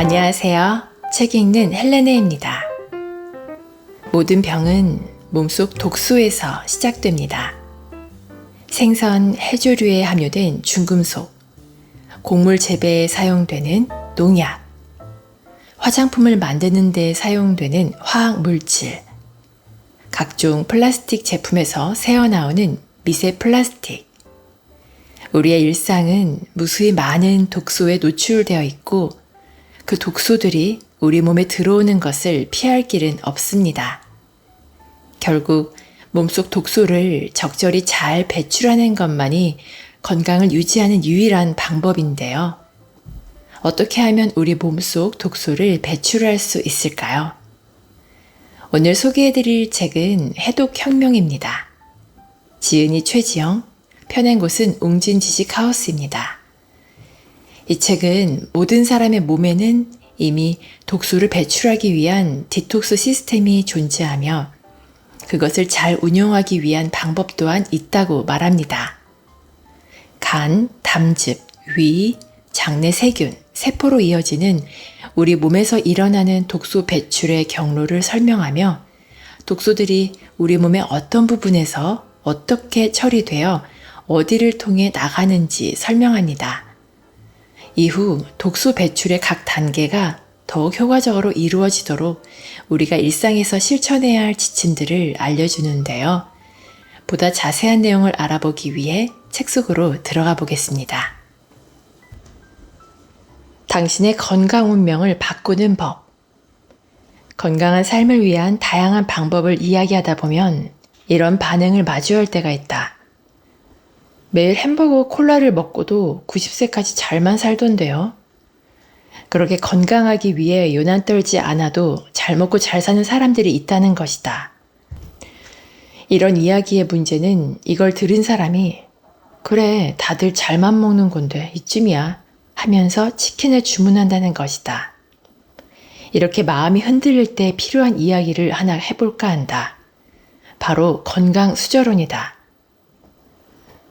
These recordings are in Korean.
안녕하세요. 책 읽는 헬레네입니다. 모든 병은 몸속 독소에서 시작됩니다. 생선, 해조류에 함유된 중금속, 곡물 재배에 사용되는 농약, 화장품을 만드는 데 사용되는 화학 물질, 각종 플라스틱 제품에서 새어나오는 미세 플라스틱. 우리의 일상은 무수히 많은 독소에 노출되어 있고 그 독소들이 우리 몸에 들어오는 것을 피할 길은 없습니다. 결국 몸속 독소를 적절히 잘 배출하는 것만이 건강을 유지하는 유일한 방법인데요. 어떻게 하면 우리 몸속 독소를 배출할 수 있을까요? 오늘 소개해드릴 책은 해독혁명입니다. 지은이 최지영, 펴낸 곳은 웅진 지식하우스입니다. 이 책은 모든 사람의 몸에는 이미 독소를 배출하기 위한 디톡스 시스템이 존재하며 그것을 잘 운용하기 위한 방법 또한 있다고 말합니다. 간, 담즙, 위, 장내 세균, 세포로 이어지는 우리 몸에서 일어나는 독소 배출의 경로를 설명하며 독소들이 우리 몸의 어떤 부분에서 어떻게 처리되어 어디를 통해 나가는지 설명합니다. 이후 독소 배출의 각 단계가 더욱 효과적으로 이루어지도록 우리가 일상에서 실천해야 할 지침들을 알려주는데요. 보다 자세한 내용을 알아보기 위해 책 속으로 들어가 보겠습니다. 당신의 건강 운명을 바꾸는 법. 건강한 삶을 위한 다양한 방법을 이야기하다 보면 이런 반응을 마주할 때가 있다. 매일 햄버거 콜라를 먹고도 90세까지 잘만 살던데요. 그렇게 건강하기 위해 요난 떨지 않아도 잘 먹고 잘 사는 사람들이 있다는 것이다. 이런 이야기의 문제는 이걸 들은 사람이 그래, 다들 잘만 먹는 건데 이쯤이야 하면서 치킨을 주문한다는 것이다. 이렇게 마음이 흔들릴 때 필요한 이야기를 하나 해볼까 한다. 바로 건강 수저론이다.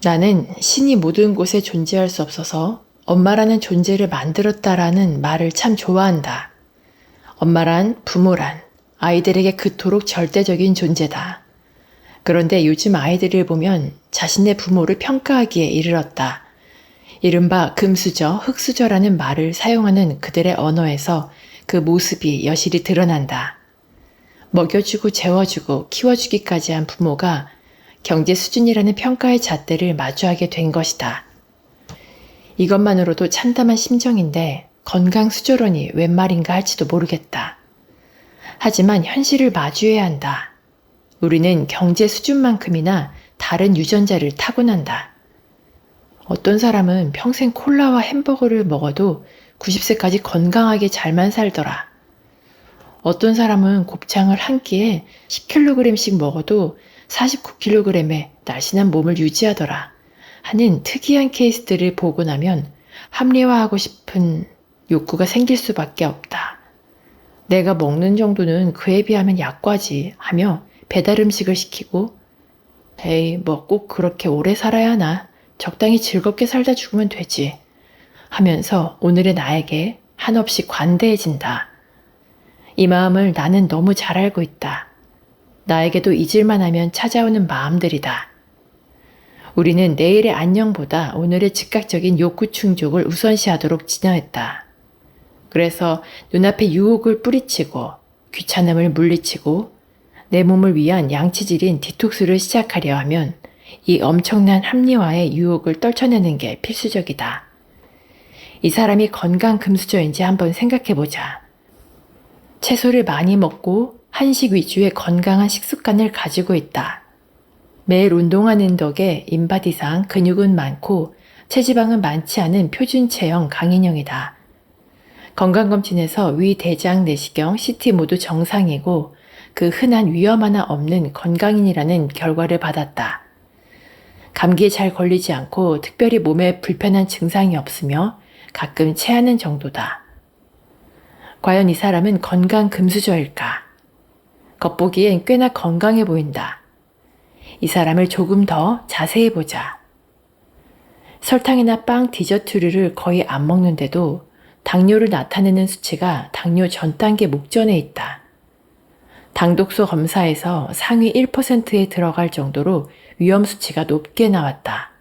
나는 신이 모든 곳에 존재할 수 없어서 엄마라는 존재를 만들었다라는 말을 참 좋아한다. 엄마란 부모란 아이들에게 그토록 절대적인 존재다. 그런데 요즘 아이들을 보면 자신의 부모를 평가하기에 이르렀다. 이른바 금수저, 흙수저라는 말을 사용하는 그들의 언어에서 그 모습이 여실히 드러난다. 먹여주고 재워주고 키워주기까지 한 부모가 경제 수준이라는 평가의 잣대를 마주하게 된 것이다. 이것만으로도 참담한 심정인데 건강 수조론이 웬 말인가 할지도 모르겠다. 하지만 현실을 마주해야 한다. 우리는 경제 수준만큼이나 다른 유전자를 타고난다. 어떤 사람은 평생 콜라와 햄버거를 먹어도 90세까지 건강하게 잘만 살더라. 어떤 사람은 곱창을 한 끼에 10kg씩 먹어도 49kg의 날씬한 몸을 유지하더라. 하는 특이한 케이스들을 보고 나면 합리화하고 싶은 욕구가 생길 수밖에 없다. 내가 먹는 정도는 그에 비하면 약과지 하며 배달 음식을 시키고 에이 뭐 꼭 그렇게 오래 살아야 하나 적당히 즐겁게 살다 죽으면 되지 하면서 오늘의 나에게 한없이 관대해진다. 이 마음을 나는 너무 잘 알고 있다. 나에게도 잊을만 하면 찾아오는 마음들이다. 우리는 내일의 안녕보다 오늘의 즉각적인 욕구 충족을 우선시하도록 진화했다. 그래서 눈앞에 유혹을 뿌리치고 귀찮음을 물리치고 내 몸을 위한 양치질인 디톡스를 시작하려 하면 이 엄청난 합리화의 유혹을 떨쳐내는 게 필수적이다. 이 사람이 건강 금수저인지 한번 생각해 보자. 채소를 많이 먹고 한식 위주의 건강한 식습관을 가지고 있다. 매일 운동하는 덕에 인바디상 근육은 많고 체지방은 많지 않은 표준 체형 강인형이다. 건강검진에서 위, 대장, 내시경, CT 모두 정상이고 그 흔한 위험 하나 없는 건강인이라는 결과를 받았다. 감기에 잘 걸리지 않고 특별히 몸에 불편한 증상이 없으며 가끔 체하는 정도다. 과연 이 사람은 건강 금수저일까? 겉보기엔 꽤나 건강해 보인다. 이 사람을 조금 더 자세히 보자. 설탕이나 빵, 디저트류를 거의 안 먹는데도 당뇨를 나타내는 수치가 당뇨 전 단계 목전에 있다. 당독소 검사에서 상위 1%에 들어갈 정도로 위험 수치가 높게 나왔다.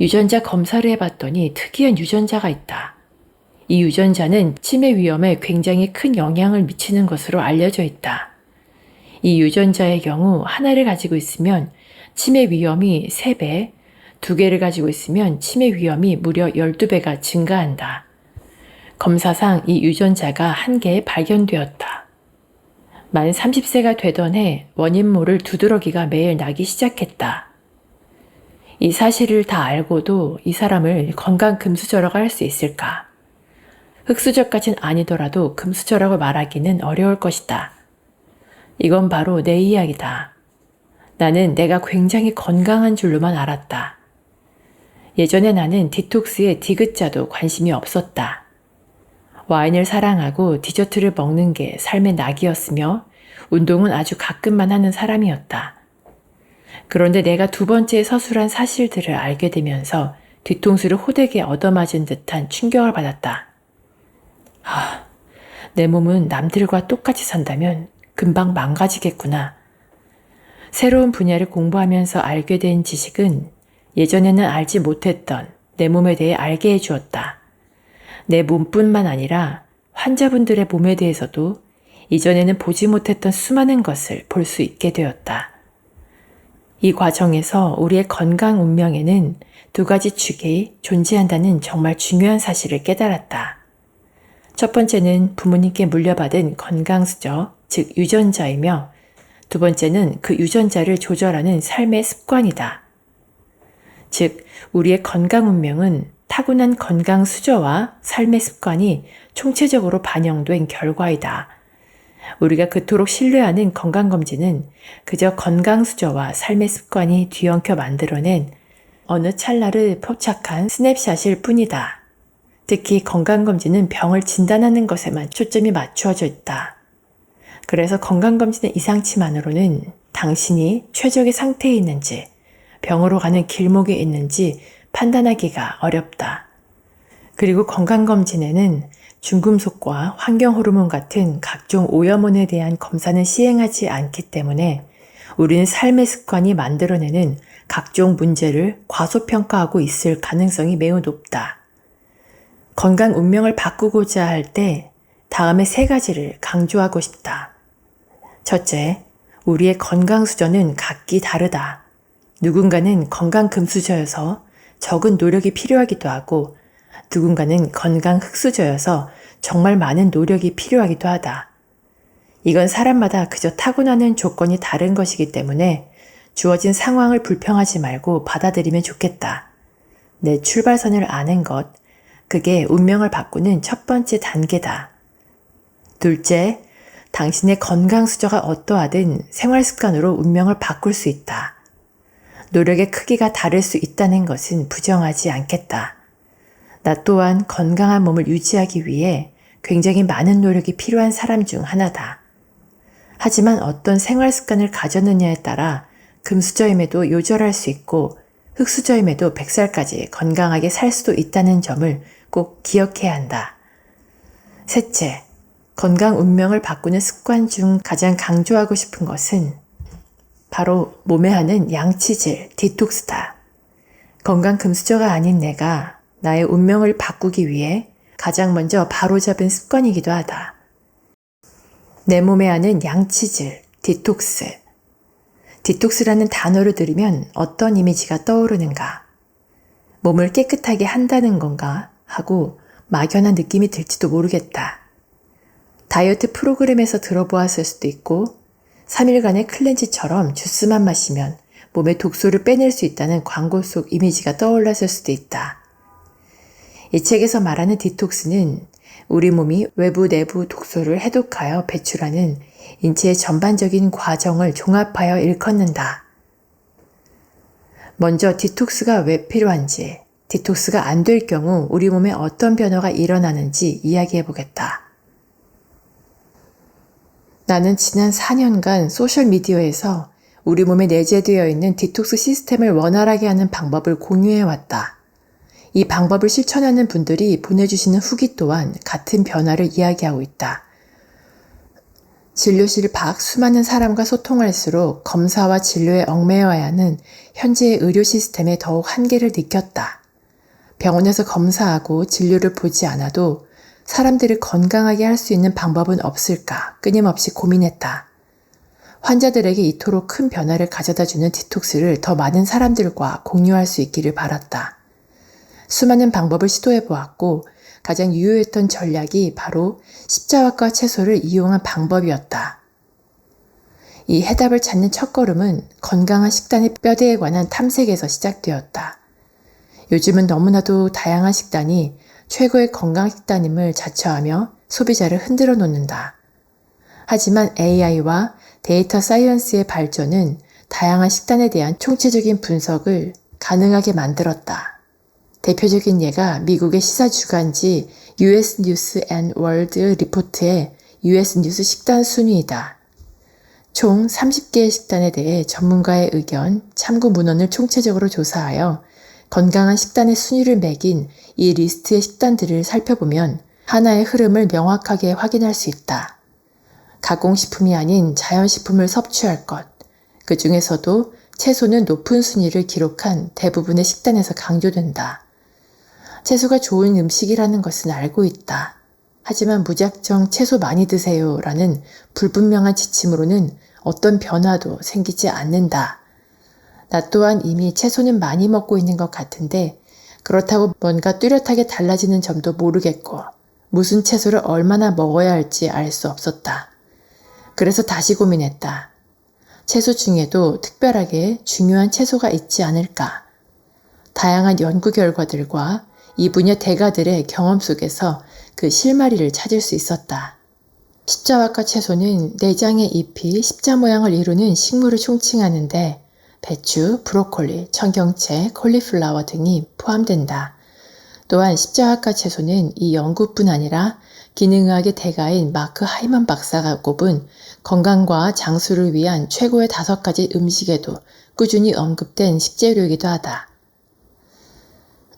유전자 검사를 해봤더니 특이한 유전자가 있다. 이 유전자는 치매 위험에 굉장히 큰 영향을 미치는 것으로 알려져 있다. 이 유전자의 경우 하나를 가지고 있으면 치매 위험이 3배, 두 개를 가지고 있으면 치매 위험이 무려 12배가 증가한다. 검사상 이 유전자가 한 개 발견되었다. 만 30세가 되던 해 원인 모를 두드러기가 매일 나기 시작했다. 이 사실을 다 알고도 이 사람을 건강 금수저라고 할 수 있을까? 흑수저까진 아니더라도 금수저라고 말하기는 어려울 것이다. 이건 바로 내 이야기다. 나는 내가 굉장히 건강한 줄로만 알았다. 예전에 나는 디톡스에 디귿자도 관심이 없었다. 와인을 사랑하고 디저트를 먹는 게 삶의 낙이었으며 운동은 아주 가끔만 하는 사람이었다. 그런데 내가 두 번째 서술한 사실들을 알게 되면서 뒤통수를 호되게 얻어맞은 듯한 충격을 받았다. 아, 내 몸은 남들과 똑같이 산다면 금방 망가지겠구나. 새로운 분야를 공부하면서 알게 된 지식은 예전에는 알지 못했던 내 몸에 대해 알게 해주었다. 내 몸뿐만 아니라 환자분들의 몸에 대해서도 이전에는 보지 못했던 수많은 것을 볼 수 있게 되었다. 이 과정에서 우리의 건강 운명에는 두 가지 축이 존재한다는 정말 중요한 사실을 깨달았다. 첫 번째는 부모님께 물려받은 건강수저, 즉 유전자이며 두 번째는 그 유전자를 조절하는 삶의 습관이다. 즉, 우리의 건강 운명은 타고난 건강 수저와 삶의 습관이 총체적으로 반영된 결과이다. 우리가 그토록 신뢰하는 건강검진은 그저 건강 수저와 삶의 습관이 뒤엉켜 만들어낸 어느 찰나를 포착한 스냅샷일 뿐이다. 특히 건강검진은 병을 진단하는 것에만 초점이 맞추어져 있다. 그래서 건강검진의 이상치만으로는 당신이 최적의 상태에 있는지, 병으로 가는 길목에 있는지 판단하기가 어렵다. 그리고 건강검진에는 중금속과 환경호르몬 같은 각종 오염원에 대한 검사는 시행하지 않기 때문에 우리는 삶의 습관이 만들어내는 각종 문제를 과소평가하고 있을 가능성이 매우 높다. 건강 운명을 바꾸고자 할 때 다음에 세 가지를 강조하고 싶다. 첫째, 우리의 건강 수저는 각기 다르다. 누군가는 건강 금수저여서 적은 노력이 필요하기도 하고 누군가는 건강 흑수저여서 정말 많은 노력이 필요하기도 하다. 이건 사람마다 그저 타고나는 조건이 다른 것이기 때문에 주어진 상황을 불평하지 말고 받아들이면 좋겠다. 내 출발선을 아는 것, 그게 운명을 바꾸는 첫 번째 단계다. 둘째, 당신의 건강 수저가 어떠하든 생활 습관으로 운명을 바꿀 수 있다. 노력의 크기가 다를 수 있다는 것은 부정하지 않겠다. 나 또한 건강한 몸을 유지하기 위해 굉장히 많은 노력이 필요한 사람 중 하나다. 하지만 어떤 생활 습관을 가졌느냐에 따라 금수저임에도 요절할 수 있고 흑수저임에도 100살까지 건강하게 살 수도 있다는 점을 꼭 기억해야 한다. 셋째, 건강 운명을 바꾸는 습관 중 가장 강조하고 싶은 것은 바로 몸에 하는 양치질, 디톡스다. 건강 금수저가 아닌 내가 나의 운명을 바꾸기 위해 가장 먼저 바로잡은 습관이기도 하다. 내 몸에 하는 양치질, 디톡스. 디톡스라는 단어를 들으면 어떤 이미지가 떠오르는가? 몸을 깨끗하게 한다는 건가? 하고 막연한 느낌이 들지도 모르겠다. 다이어트 프로그램에서 들어보았을 수도 있고 3일간의 클렌지처럼 주스만 마시면 몸의 독소를 빼낼 수 있다는 광고 속 이미지가 떠올랐을 수도 있다. 이 책에서 말하는 디톡스는 우리 몸이 외부 내부 독소를 해독하여 배출하는 인체의 전반적인 과정을 종합하여 일컫는다. 먼저 디톡스가 왜 필요한지, 디톡스가 안 될 경우 우리 몸에 어떤 변화가 일어나는지 이야기해 보겠다. 나는 지난 4년간 소셜미디어에서 우리 몸에 내재되어 있는 디톡스 시스템을 원활하게 하는 방법을 공유해 왔다. 이 방법을 실천하는 분들이 보내주시는 후기 또한 같은 변화를 이야기하고 있다. 진료실 밖 수많은 사람과 소통할수록 검사와 진료에 얽매여야 하는 현재의 의료 시스템의 더욱 한계를 느꼈다. 병원에서 검사하고 진료를 보지 않아도 사람들을 건강하게 할 수 있는 방법은 없을까 끊임없이 고민했다. 환자들에게 이토록 큰 변화를 가져다 주는 디톡스를 더 많은 사람들과 공유할 수 있기를 바랐다. 수많은 방법을 시도해 보았고 가장 유효했던 전략이 바로 십자와과 채소를 이용한 방법이었다. 이 해답을 찾는 첫 걸음은 건강한 식단의 뼈대에 관한 탐색에서 시작되었다. 요즘은 너무나도 다양한 식단이 최고의 건강 식단임을 자처하며 소비자를 흔들어 놓는다. 하지만 AI와 데이터 사이언스의 발전은 다양한 식단에 대한 총체적인 분석을 가능하게 만들었다. 대표적인 예가 미국의 시사 주간지 US 앤 월드 리포트의 US 뉴스 식단 순위이다. 총 30개의 식단에 대해 전문가의 의견, 참고 문헌을 총체적으로 조사하여 건강한 식단의 순위를 매긴 이 리스트의 식단들을 살펴보면 하나의 흐름을 명확하게 확인할 수 있다. 가공식품이 아닌 자연식품을 섭취할 것. 그 중에서도 채소는 높은 순위를 기록한 대부분의 식단에서 강조된다. 채소가 좋은 음식이라는 것은 알고 있다. 하지만 무작정 채소 많이 드세요 라는 불분명한 지침으로는 어떤 변화도 생기지 않는다. 나 또한 이미 채소는 많이 먹고 있는 것 같은데 그렇다고 뭔가 뚜렷하게 달라지는 점도 모르겠고 무슨 채소를 얼마나 먹어야 할지 알 수 없었다. 그래서 다시 고민했다. 채소 중에도 특별하게 중요한 채소가 있지 않을까. 다양한 연구 결과들과 이 분야 대가들의 경험 속에서 그 실마리를 찾을 수 있었다. 십자와과 채소는 내장의 잎이 십자 모양을 이루는 식물을 총칭하는데 배추, 브로콜리, 청경채, 콜리플라워 등이 포함된다. 또한 십자화과 채소는 이 연구뿐 아니라 기능의학의 대가인 마크 하이먼 박사가 꼽은 건강과 장수를 위한 최고의 다섯 가지 음식에도 꾸준히 언급된 식재료이기도 하다.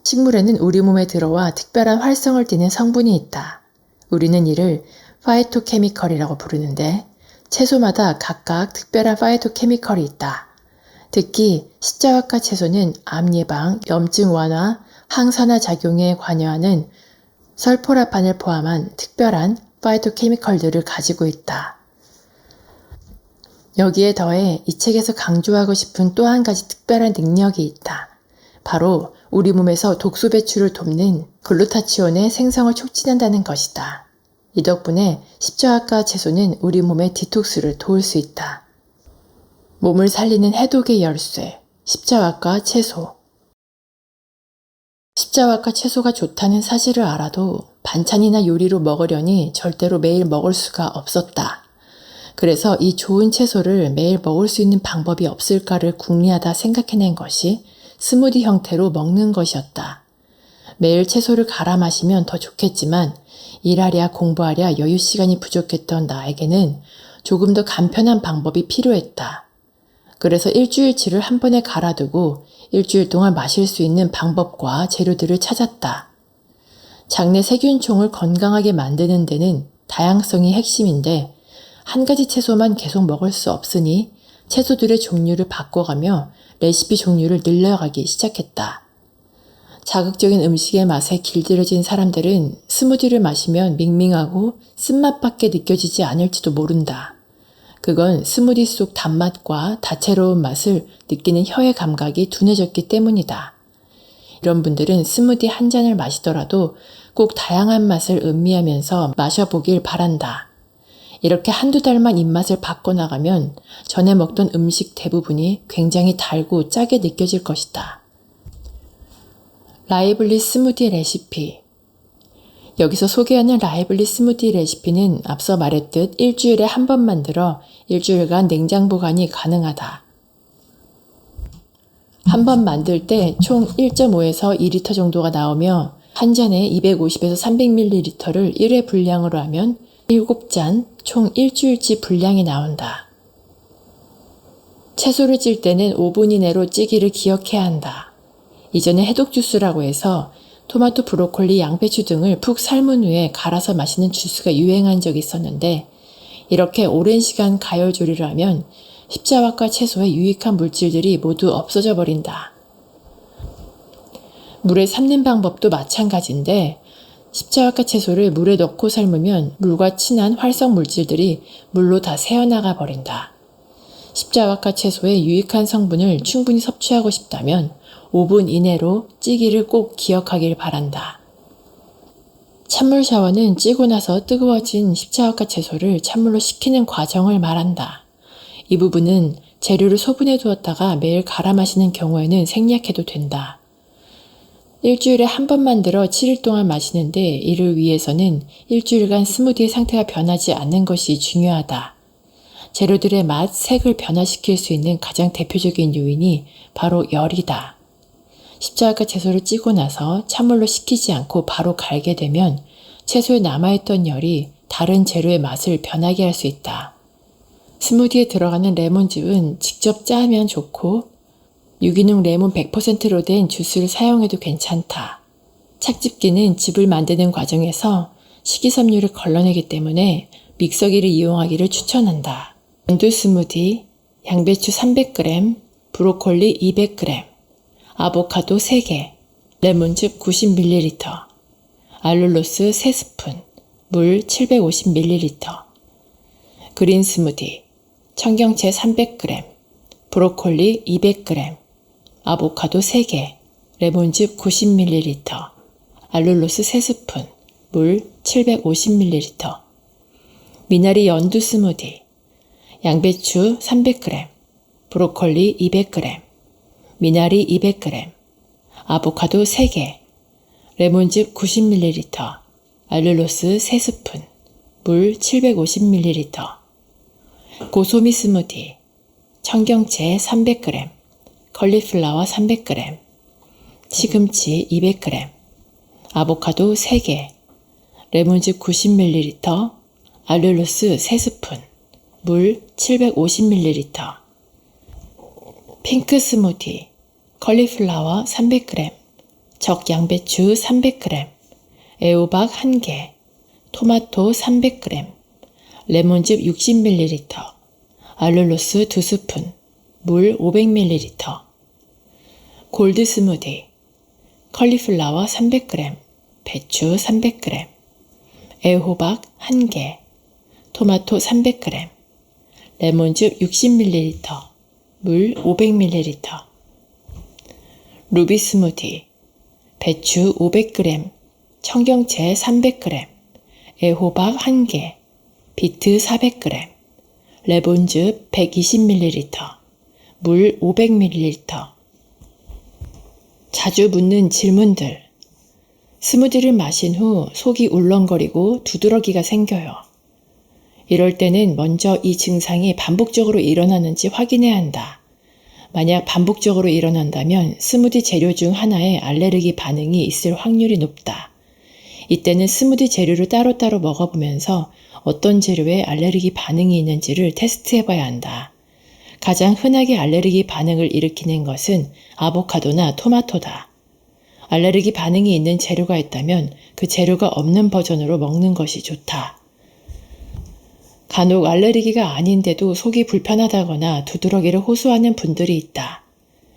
식물에는 우리 몸에 들어와 특별한 활성을 띠는 성분이 있다. 우리는 이를 파이토케미컬이라고 부르는데 채소마다 각각 특별한 파이토케미컬이 있다. 특히 십자화과 채소는 암 예방, 염증 완화, 항산화 작용에 관여하는 설포라판을 포함한 특별한 파이토케미컬들을 가지고 있다. 여기에 더해 이 책에서 강조하고 싶은 또 한 가지 특별한 능력이 있다. 바로 우리 몸에서 독소 배출을 돕는 글루타치온의 생성을 촉진한다는 것이다. 이 덕분에 십자화과 채소는 우리 몸의 디톡스를 도울 수 있다. 몸을 살리는 해독의 열쇠, 십자화과 채소. 십자화과 채소가 좋다는 사실을 알아도 반찬이나 요리로 먹으려니 절대로 매일 먹을 수가 없었다. 그래서 이 좋은 채소를 매일 먹을 수 있는 방법이 없을까를 궁리하다 생각해낸 것이 스무디 형태로 먹는 것이었다. 매일 채소를 갈아 마시면 더 좋겠지만 일하랴 공부하랴 여유 시간이 부족했던 나에게는 조금 더 간편한 방법이 필요했다. 그래서 일주일치를 한 번에 갈아두고 일주일 동안 마실 수 있는 방법과 재료들을 찾았다. 장내 세균총을 건강하게 만드는 데는 다양성이 핵심인데 한 가지 채소만 계속 먹을 수 없으니 채소들의 종류를 바꿔가며 레시피 종류를 늘려가기 시작했다. 자극적인 음식의 맛에 길들여진 사람들은 스무디를 마시면 밍밍하고 쓴맛밖에 느껴지지 않을지도 모른다. 그건 스무디 속 단맛과 다채로운 맛을 느끼는 혀의 감각이 둔해졌기 때문이다. 이런 분들은 스무디 한 잔을 마시더라도 꼭 다양한 맛을 음미하면서 마셔보길 바란다. 이렇게 한두 달만 입맛을 바꿔나가면 전에 먹던 음식 대부분이 굉장히 달고 짜게 느껴질 것이다. 라이블리 스무디 레시피 여기서 소개하는 라이블리 스무디 레시피는 앞서 말했듯 일주일에 한 번 만들어 일주일간 냉장 보관이 가능하다. 한 번 만들 때 총 1.5에서 2리터 정도가 나오며 한 잔에 250에서 300ml를 1회 분량으로 하면 7잔 총 일주일치 분량이 나온다. 채소를 찔 때는 5분 이내로 찌기를 기억해야 한다. 이전에 해독 주스라고 해서 토마토, 브로콜리, 양배추 등을 푹 삶은 후에 갈아서 마시는 주스가 유행한 적이 있었는데 이렇게 오랜 시간 가열 조리를 하면 십자화과 채소의 유익한 물질들이 모두 없어져 버린다. 물에 삶는 방법도 마찬가지인데 십자화과 채소를 물에 넣고 삶으면 물과 친한 활성 물질들이 물로 다 새어나가 버린다. 십자화과 채소의 유익한 성분을 충분히 섭취하고 싶다면 5분 이내로 찌기를 꼭 기억하길 바란다. 찬물 샤워는 찌고 나서 뜨거워진 십자화과 채소를 찬물로 식히는 과정을 말한다. 이 부분은 재료를 소분해 두었다가 매일 갈아 마시는 경우에는 생략해도 된다. 일주일에 한 번 만들어 7일 동안 마시는데 이를 위해서는 일주일간 스무디의 상태가 변하지 않는 것이 중요하다. 재료들의 맛, 색을 변화시킬 수 있는 가장 대표적인 요인이 바로 열이다. 십자가 채소를 찌고 나서 찬물로 식히지 않고 바로 갈게 되면 채소에 남아있던 열이 다른 재료의 맛을 변하게 할 수 있다. 스무디에 들어가는 레몬즙은 직접 짜면 좋고 유기농 레몬 100%로 된 주스를 사용해도 괜찮다. 착즙기는 즙을 만드는 과정에서 식이섬유를 걸러내기 때문에 믹서기를 이용하기를 추천한다. 연두 스무디, 양배추 300g, 브로콜리 200g, 아보카도 3개, 레몬즙 90ml, 알룰로스 3스푼, 물 750ml, 그린 스무디, 청경채 300g, 브로콜리 200g, 아보카도 3개, 레몬즙 90ml, 알룰로스 3스푼, 물 750ml, 미나리 연두 스무디, 양배추 300g, 브로콜리 200g, 미나리 200g, 아보카도 3개, 레몬즙 90ml, 알룰로스 3스푼, 물 750ml, 고소미 스무디, 청경채 300g, 컬리플라워 300g, 시금치 200g, 아보카도 3개, 레몬즙 90ml, 알룰로스 3스푼, 물 750ml, 핑크 스무디, 컬리플라워 300g, 적 양배추 300g, 애호박 1개, 토마토 300g, 레몬즙 60ml, 알룰로스 2스푼, 물 500ml, 골드 스무디, 컬리플라워 300g, 배추 300g, 애호박 1개, 토마토 300g, 레몬즙 60ml, 물 500ml, 루비 스무디, 배추 500g, 청경채 300g, 애호박 1개, 비트 400g, 레몬즙 120ml, 물 500ml, 자주 묻는 질문들. 스무디를 마신 후 속이 울렁거리고 두드러기가 생겨요. 이럴 때는 먼저 이 증상이 반복적으로 일어나는지 확인해야 한다. 만약 반복적으로 일어난다면 스무디 재료 중 하나에 알레르기 반응이 있을 확률이 높다. 이때는 스무디 재료를 따로따로 먹어보면서 어떤 재료에 알레르기 반응이 있는지를 테스트해 봐야 한다. 가장 흔하게 알레르기 반응을 일으키는 것은 아보카도나 토마토다. 알레르기 반응이 있는 재료가 있다면 그 재료가 없는 버전으로 먹는 것이 좋다. 간혹 알레르기가 아닌데도 속이 불편하다거나 두드러기를 호소하는 분들이 있다.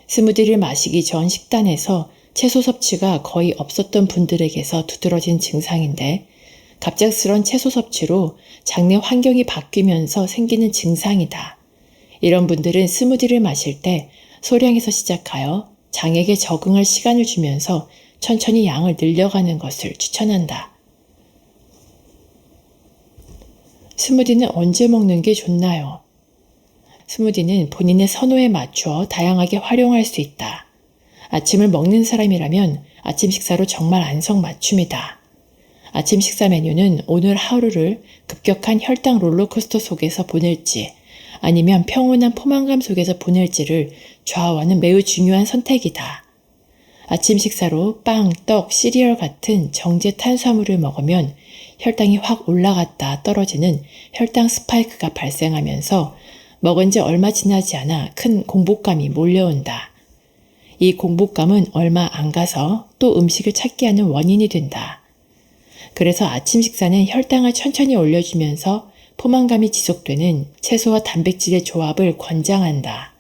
스무디를 마시기 전 식단에서 채소 섭취가 거의 없었던 분들에게서 두드러진 증상인데 갑작스런 채소 섭취로 장내 환경이 바뀌면서 생기는 증상이다. 이런 분들은 스무디를 마실 때 소량에서 시작하여 장에게 적응할 시간을 주면서 천천히 양을 늘려가는 것을 추천한다. 스무디는 언제 먹는 게 좋나요? 스무디는 본인의 선호에 맞추어 다양하게 활용할 수 있다. 아침을 먹는 사람이라면 아침 식사로 정말 안성맞춤이다. 아침 식사 메뉴는 오늘 하루를 급격한 혈당 롤러코스터 속에서 보낼지 아니면 평온한 포만감 속에서 보낼지를 좌우하는 매우 중요한 선택이다. 아침 식사로 빵, 떡, 시리얼 같은 정제 탄수화물을 먹으면 혈당이 확 올라갔다 떨어지는 혈당 스파이크가 발생하면서 먹은 지 얼마 지나지 않아 큰 공복감이 몰려온다. 이 공복감은 얼마 안 가서 또 음식을 찾게 하는 원인이 된다. 그래서 아침 식사는 혈당을 천천히 올려주면서 포만감이 지속되는 채소와 단백질의 조합을 권장한다.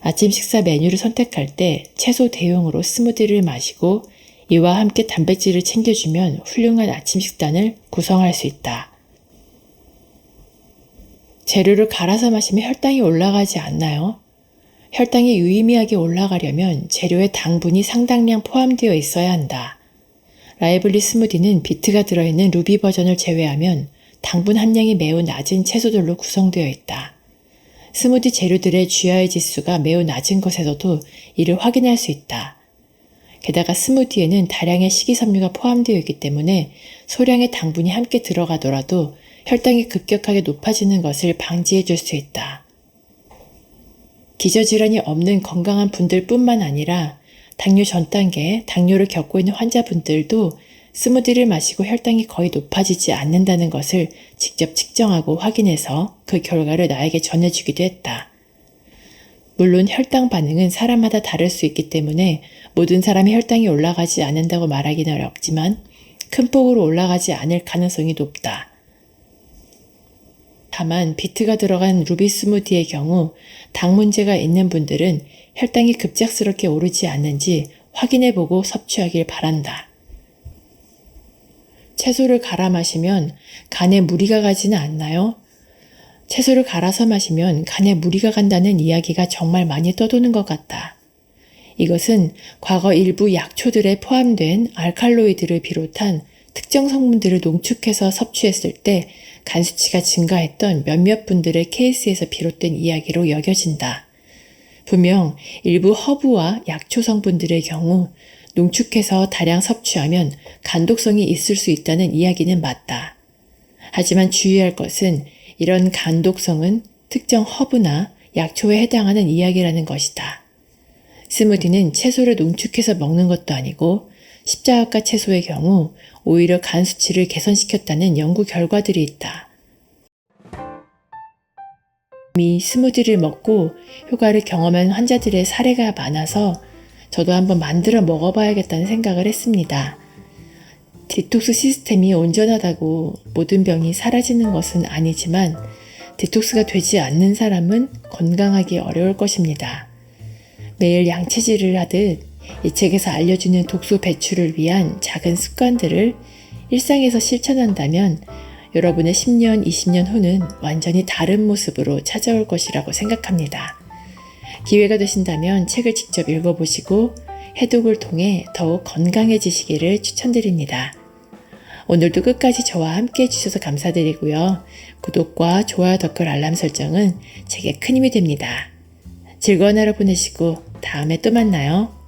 아침 식사 메뉴를 선택할 때 채소 대용으로 스무디를 마시고 이와 함께 단백질을 챙겨주면 훌륭한 아침 식단을 구성할 수 있다. 재료를 갈아서 마시면 혈당이 올라가지 않나요? 혈당이 유의미하게 올라가려면 재료에 당분이 상당량 포함되어 있어야 한다. 라이블리 스무디는 비트가 들어있는 루비 버전을 제외하면 당분 함량이 매우 낮은 채소들로 구성되어 있다. 스무디 재료들의 GI 지수가 매우 낮은 것에서도 이를 확인할 수 있다. 게다가 스무디에는 다량의 식이섬유가 포함되어 있기 때문에 소량의 당분이 함께 들어가더라도 혈당이 급격하게 높아지는 것을 방지해 줄 수 있다. 기저질환이 없는 건강한 분들 뿐만 아니라 당뇨 전 단계, 당뇨를 겪고 있는 환자분들도 스무디를 마시고 혈당이 거의 높아지지 않는다는 것을 직접 측정하고 확인해서 그 결과를 나에게 전해주기도 했다. 물론 혈당 반응은 사람마다 다를 수 있기 때문에 모든 사람의 혈당이 올라가지 않는다고 말하기는 어렵지만 큰 폭으로 올라가지 않을 가능성이 높다. 다만 비트가 들어간 루비 스무디의 경우 당 문제가 있는 분들은 혈당이 급작스럽게 오르지 않는지 확인해보고 섭취하길 바란다. 채소를 갈아 마시면 간에 무리가 가지는 않나요? 채소를 갈아서 마시면 간에 무리가 간다는 이야기가 정말 많이 떠도는 것 같다. 이것은 과거 일부 약초들에 포함된 알칼로이드를 비롯한 특정 성분들을 농축해서 섭취했을 때 간 수치가 증가했던 몇몇 분들의 케이스에서 비롯된 이야기로 여겨진다. 분명 일부 허브와 약초 성분들의 경우 농축해서 다량 섭취하면 간독성이 있을 수 있다는 이야기는 맞다. 하지만 주의할 것은 이런 간독성은 특정 허브나 약초에 해당하는 이야기라는 것이다. 스무디는 채소를 농축해서 먹는 것도 아니고 십자가과 채소의 경우 오히려 간 수치를 개선시켰다는 연구 결과들이 있다. 이미 스무디를 먹고 효과를 경험한 환자들의 사례가 많아서 저도 한번 만들어 먹어봐야겠다는 생각을 했습니다. 디톡스 시스템이 온전하다고 모든 병이 사라지는 것은 아니지만 디톡스가 되지 않는 사람은 건강하기 어려울 것입니다. 매일 양치질을 하듯 이 책에서 알려주는 독소 배출을 위한 작은 습관들을 일상에서 실천한다면 여러분의 10년, 20년 후는 완전히 다른 모습으로 찾아올 것이라고 생각합니다. 기회가 되신다면 책을 직접 읽어보시고 해독을 통해 더욱 건강해지시기를 추천드립니다. 오늘도 끝까지 저와 함께 해주셔서 감사드리고요. 구독과 좋아요, 댓글, 알람 설정은 제게 큰 힘이 됩니다. 즐거운 하루 보내시고 다음에 또 만나요.